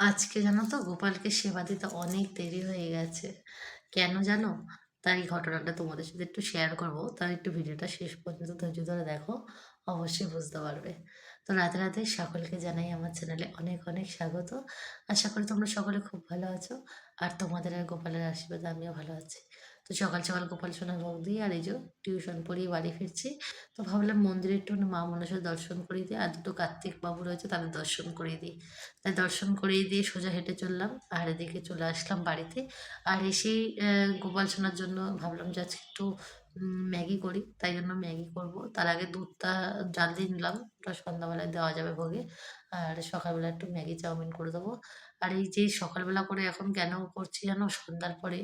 আজকে জানো তো গোপালকে সেবা দিতে অনেক দেরি হয়ে গেছে। কেন জানো? তাই ঘটনাটা তোমাদের সাথে একটু শেয়ার করব। তার একটু ভিডিওটা শেষ পর্যন্ত ধৈর্য ধরে দেখো, অবশ্যই বুঝতে পারবে। তো রাতে রাতে সকলকে জানাই আমার চ্যানেলে অনেক অনেক স্বাগত। আশা করি তোমরা সকলে খুব ভালো আছো। আর তোমাদের আর গোপালের আশীর্বাদ আমিও ভালো আছি। তো সকাল সকাল গোপাল সোনার ভোগ দিয়ে আর এই যে টিউশন পড়িয়ে বাড়ি ফিরছি। তো ভাবলাম মন্দিরে একটু মা মনসার দর্শন করিয়ে দিই আর দুটো কার্তিক বাবু রয়েছে তাদের দর্শন করিয়ে দিই। তাই দর্শন করিয়ে দিয়ে সোজা হেঁটে চললাম আর এদিকে চলে আসলাম বাড়িতে। আর এসেই গোপাল সোনার জন্য ভাবলাম যে আজকে একটু ম্যাগি করি, তাই জন্য ম্যাগি করব। তার আগে দুধটা জাল দিয়ে নিলাম, ওটা সন্ধ্যাবেলায় দেওয়া যাবে ভোগে। আর সকালবেলা একটু ম্যাগি চাউমিন করে দেবো। আর এই যে সকালবেলা করে এখন কেন করছি জানো? সন্ধ্যার পরে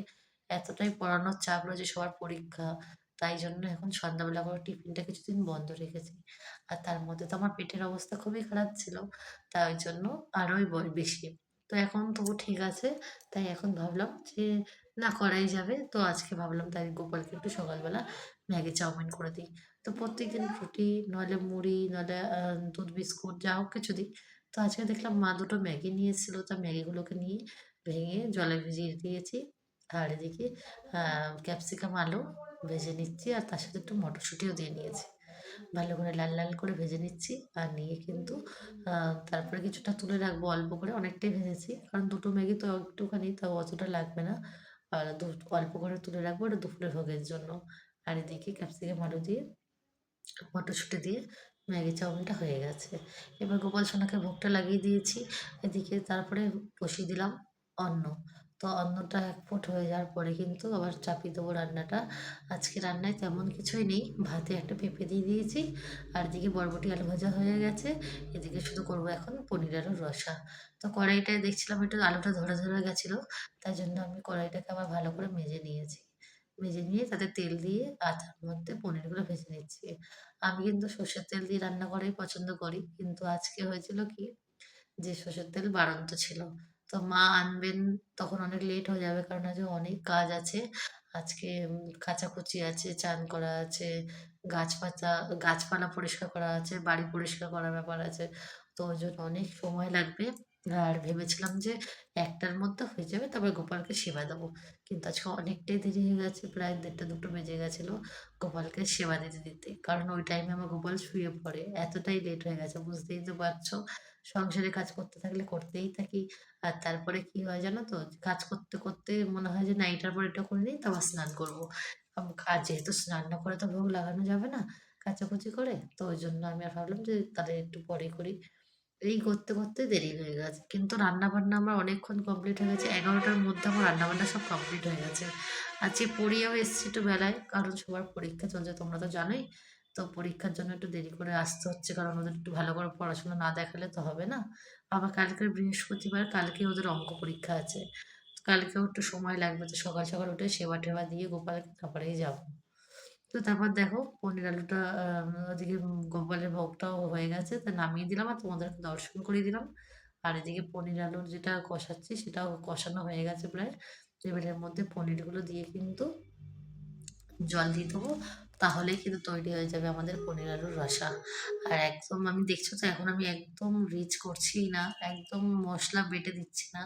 এতটাই পড়ানোর চাপ রয়েছে সবার পরীক্ষা। তাই জন্য এখন সন্ধ্যাবেলা করে টিফিনটা কিছুদিন বন্ধ রেখেছি। আর তার মধ্যে তো আমার পেটের অবস্থা খুবই খারাপ ছিল, তাই জন্য আরোই বেশি। তো এখন তবু ঠিক আছে, তাই এখন ভাবলাম যে না করাই যাবে। তো আজকে ভাবলাম তাই গোপালকে একটু সকালবেলা ম্যাগি চাউমিন করে দিই। তো প্রত্যেকদিন রুটি, নইলে মুড়ি, নইলে দুধ, বিস্কুট, যা হোক কিছু দিই। তো আজকে দেখলাম মা দুটো ম্যাগি নিয়েছিল, তা ম্যাগিগুলোকে নিয়ে ভেঙে জলে ভিজিয়ে দিয়েছি। আর এদিকে ক্যাপসিকাম আলু ভেজে নিচ্ছি আর তার সাথে একটু মটরশুঁটিও দিয়ে নিয়েছি। ভালো করে লাল লাল করে ভেজে নিচ্ছি আর নিয়ে কিন্তু তারপরে কিছুটা তুলে রাখব অল্প করে। অনেকটাই ভেজেছি, কারণ দুটো ম্যাগি তো একটুখানি তাও অতটা লাগবে না। আর অল্প করে তুলে রাখব ওটা দুপুরে ভোগের জন্য। আর এদিকে ক্যাপসিকাম আলু দিয়ে, মটরশুঁটি দিয়ে ম্যাগি চাউমিনটা হয়ে গেছে। এবার গোপাল সোনাকে ভোগটা লাগিয়ে দিয়েছি। এদিকে তারপরে বসিয়ে দিলাম অন্ন। তো অন্নটা এক ফুট হয়ে যাওয়ার পরে কিন্তু আবার চাপিয়ে দেবো রান্নাটা। আজকে রান্নায় তেমন কিছুই নেই। ভাতে একটা পেঁপে দিয়ে দিয়েছি, আর এদিকে বরবটি আলু ভাজা হয়ে গেছে। এদিকে শুধু করব এখন পনির আলুর রসা। তো কড়াইটায় দেখছিলাম একটু আলুটা ধরে ধরে গেছিল, তাই জন্য আমি কড়াইটাকে আবার ভালো করে মেজে নিয়েছি। ভেজে নিয়ে তাতে তেল দিয়ে আর তার মধ্যে পনিরগুলো ভেজে নিচ্ছি। আমি কিন্তু সর্ষের তেল দিয়ে রান্না করাই পছন্দ করি, কিন্তু আজকে হয়েছিল কি, যে সর্ষের তেল বাড়ন্ত ছিল। তো মা আনবেন, তখন অনেক লেট হয়ে যাবে কারণ আজ অনেক কাজ আছে। আজকে কাচাকুচি আছে, চান করা আছে গাছ পাতা গাছপালা পরিষ্কার করা আছে, বাড়ি পরিষ্কার করার ব্যাপার আছে। তো ওই জন্য অনেক সময় লাগবে। আর ভেবেছিলাম যে একটার মধ্যে হয়ে যাবে, তারপর গোপালকে সেবা দেবো। কিন্তু আজকে অনেকটাই দেরি হয়ে গেছে, প্রায় দেড়টা দুটো বেজে গেছিল গোপালকে সেবা দিতে দিতে। কারণ ওই টাইমে আমার গোপাল শুয়ে পড়ে, এতটাই লেট হয়ে গেছে, বুঝতেই তো পারছ। সংসারে কাজ করতে থাকলে করতেই থাকি। আর তারপরে কি হয় জানো তো, কাজ করতে করতে মনে হয় যে না এটার পর এটা করে নিই, তারপর স্নান করব। আর যেহেতু স্নান না করে তো ভোগ লাগানো যাবে না, কাচাকুচি করে। তো ওই জন্য আমি আর ভাবলাম যে তাহলে একটু পরে করি। এই করতে করতে দেরি হয়ে গেছে। কিন্তু রান্না বান্না আমার অনেকক্ষণ কমপ্লিট হয়ে গেছে। এগারোটার মধ্যে আমার রান্নাবান্না সব কমপ্লিট হয়ে গেছে। আজকে পড়িয়েও এসেছি একটু বেলায়, কারণ সবার পরীক্ষা চলছে, তোমরা তো জানোই। তো পরীক্ষার জন্য একটু দেরি করে আসতে হচ্ছে, কারণ ওদের একটু ভালো করে পড়াশোনা না দেখালে তো হবে না। আবার কালকের বৃহস্পতিবার, কালকে ওদের অঙ্ক পরীক্ষা আছে। কালকেও একটু সময় লাগবে, তো সকাল সকাল উঠে সেবা টেবা দিয়ে গোপালকে তারপরেই যাব। তো তারপর দেখো পনির আলুটা ওদিকে গোপালের ভোগটাও হয়ে গেছে, তা নামিয়ে দিলাম আর তোমাদেরকে দর্শন করিয়ে দিলাম। আর এদিকে পনির আলুর যেটা কষাচ্ছি সেটাও কষানো হয়ে গেছে প্রায়। এবারের মধ্যে পনিরগুলো দিয়ে কিন্তু জল দিয়ে দেবো, তাহলেই কিন্তু তৈরি হয়ে যাবে আমাদের পনির আলুর রসা। আর একদম আমি, দেখছ তো এখন আমি একদম রিচ করছি না, একদম মশলা বেটে দিচ্ছি না,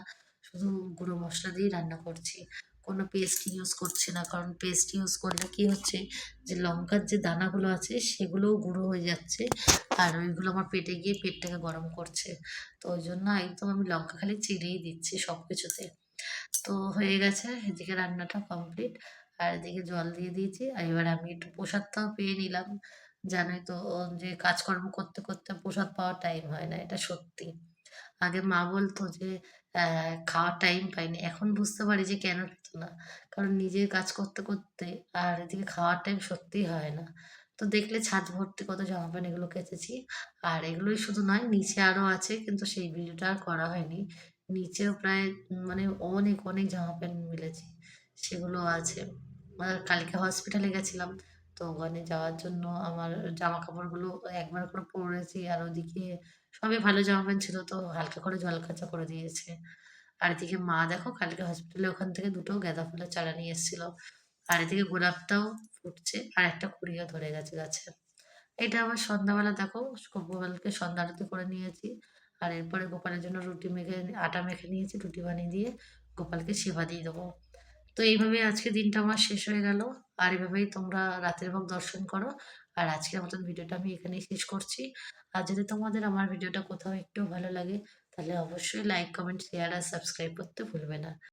শুধু গুঁড়ো মশলা দিয়েই রান্না করছি। কোনো পেস্ট ইউজ করছি না। কারণ পেস্ট ইউজ করলে কি হচ্ছে যে, লঙ্কার যে দানাগুলো আছে, সেগুলোও গুঁড়ো হয়ে যাচ্ছে আর ওইগুলো আমার পেটে গিয়ে পেটটাকে গরম করছে। তো ওই জন্য একদম আমি লঙ্কা খালি চিড়েই দিচ্ছি সব কিছুতে তো হয়ে গেছে, এদিকে রান্নাটা কমপ্লিট আর এদিকে জল দিয়ে দিয়েছি। আর এবার আমি একটু প্রসাদটাও পেয়ে নিলাম। জানোই তো যে কাজকর্ম করতে করতে প্রসাদ পাওয়ার টাইম হয় না, এটা সত্যি। আগে মা বলতো যে খাওয়ার টাইম পাইনি। এখন বুঝতে পারি যে কেন পেত না। কারণ নিজের কাজ করতে করতে আর এদিকে খাওয়ার টাইম সত্যিই হয় না। তো দেখলে ছাদ ভর্তি কত জামা প্যান্ট এগুলো কেচেছি। আর এগুলোই শুধু নয়, নিচে আরও আছে, কিন্তু সেই ভিডিওটা আর করা হয়নি। নিচেও প্রায় মানে অনেক অনেক জামা প্যান্ট মিলেছে। সেগুলো আছে। কালকে হসপিটালে গেছিলাম। তো ওখানে যাওয়ার জন্য আমার জামা কাপড়গুলো একবার করে পরেছি আর ওদিকে সবই ভালো জামা প্যান্ট ছিল তো হালকা করে জল কাচা করে দিয়েছে। আর এদিকে মা দেখো কালকে হসপিটালে ওখান থেকে দুটো গাঁদা ফুলের চারা নিয়ে এসেছিল। আর এদিকে গোলাপটাও ফুটছে আর একটা কুড়িও ধরে গেছে গাছে। এটা আবার সন্ধ্যাবেলা দেখো, গোপালকে সন্ধ্যা আরতি করে নিয়েছি। আর এরপরে গোপালের জন্য রুটি মেখে, আটা মেখে নিয়েছি, রুটি বানিয়ে দিয়ে গোপালকে সেবা দিয়ে দেবো। তো এইভাবে আজকে দিনটা আমার শেষ হয়ে গেল। আর এভাবেই তোমরা রাতের ভাগ দর্শন করো। আর আজকের মতন ভিডিওটা আমি এখানেই শেষ করছি। আর যদি তোমাদের আমার ভিডিওটা কোথাও একটু ভালো লাগে, তাহলে অবশ্যই লাইক কমেন্ট শেয়ার আর সাবস্ক্রাইব করতে ভুলবে না।